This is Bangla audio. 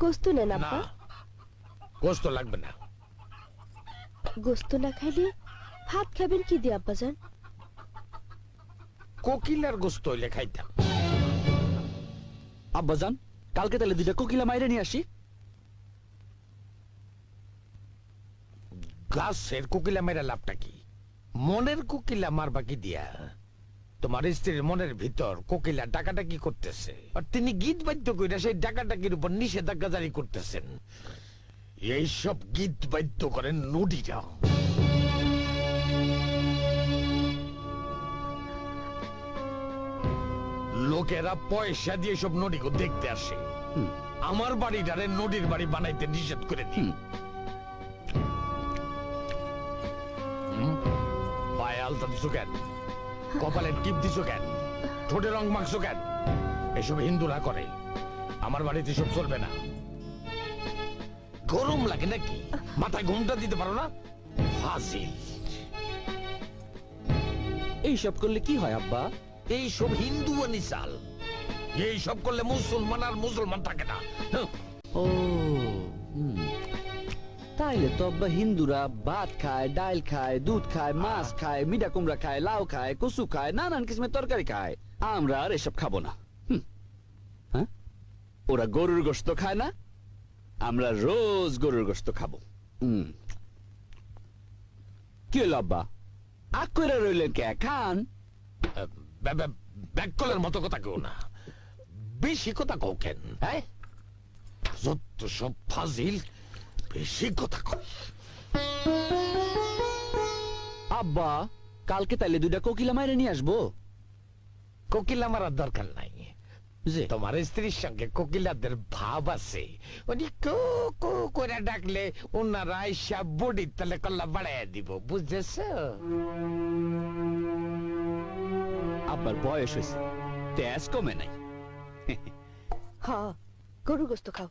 গোস্ত নেন না আব্বা গোস্ত লাগবে না। গোস্ত না খাইলে ভাত খাবেন কি দিয়ে আব্বাজান কোকিলার গোস্ত হইলে খাইতাম। আব্বাজান কালকে তাহলে দুইটা কোকিলা মাইরে নিয়ে আসি। গাছের কোকিলা মেরা লাভটা কি? মনের কোকিলা মারবা কি দিয়া? তোমার স্ত্রীর মনের ভিতর কোকিলা ডাকাডাকি করতেছে। আর তিনি গীত বাদ্য কইরা সেই ডাকাডাকির উপর নিষেধাজ্ঞা জারি করতেছেন। এইসব গীত বাদ্য করেন নুডিরা। লোকেরা পয়সা দিয়ে সব নদীকে দেখতে আসে। আমার বাড়িটারে নদীর বাড়ি বানাইতে নিষেধ করে দিই হুম। পায়ে আলতা কেন কপালে টিপ দিছো কেন? ঠোঁটে রং মাখছো কেন? এসব হিন্দুরা করে। আমার বাড়িতে সব চলবে না। গরম লাগে নাকি? মাথায় ঘুমটা দিতে পারো না? ফাজিল। এইসব করলে কি হয় আব্বা? এইসব হিন্দু চাল এইসব করলে মুসলমান আর মুসলমান থাকে না। ও। তাইলে তো আব্বা হিন্দুরা ভাত খায় ডাল খায় দুধ খায় মাছ খায় মিঠা কুমড়া খায় লাউ খায় কচু খায় নানান কিসমের তরকারি খায়। আমরা আর এসব খাব না। হ্যাঁ? ওরা গরুর গোশত খায় না আমরা রোজ গরুর গোশত খাব। কি হলো আব্বা? আগ করে রইলেন কে? খান। বে- বে- ব্যাককলের মতো কথা কেউ না। বেশি কথা কও কেন? হ্যাঁ? যত সব ফাজিল বেশি কথা কও আব্বা কালকে তাইলে দুইটা কোকিলা মাইরে নিয়ে আসব। কোকিলা মারার দরকার নাই। যে? তোমার স্ত্রীর সঙ্গে কোকিলাদের ভাব আছে। উনি কো কো করে ডাকলে ওনারা আইসা বডির তলে কল্লা বাড়াইয়া দিব বুঝতেছ আব্বার বয়স হয়েছে তেজ কমে নাই। হ গরু গোস্ত খাও।